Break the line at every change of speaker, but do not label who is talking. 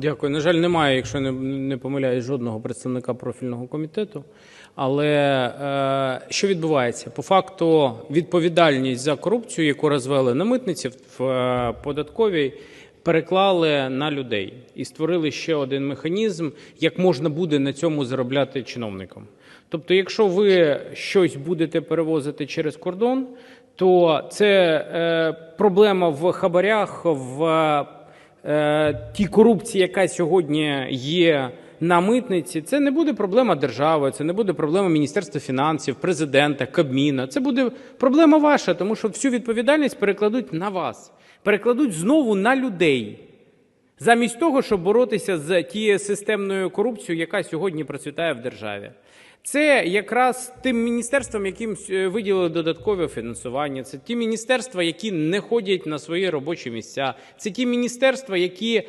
Дякую. На жаль, немає, якщо не, не помиляюсь, жодного представника профільного комітету. Але е, що відбувається? По факту відповідальність за корупцію, яку розвели на митниці в е, податковій, переклали на людей і створили ще один механізм, як можна буде на цьому заробляти чиновникам. Тобто, якщо ви щось будете перевозити через кордон, то це е, проблема в хабарях, в тій корупції, яка сьогодні є на митниці, це не буде проблема держави, це не буде проблема Міністерства фінансів, президента, Кабміна. Це буде проблема ваша, тому що всю відповідальність перекладуть на вас, перекладуть знову на людей. Замість того, щоб боротися з тією системною корупцією, яка сьогодні процвітає в державі. Це якраз тим міністерствам, яким е, виділили додаткове фінансування. Це ті міністерства, які не ходять на свої робочі місця. Це ті міністерства, які е,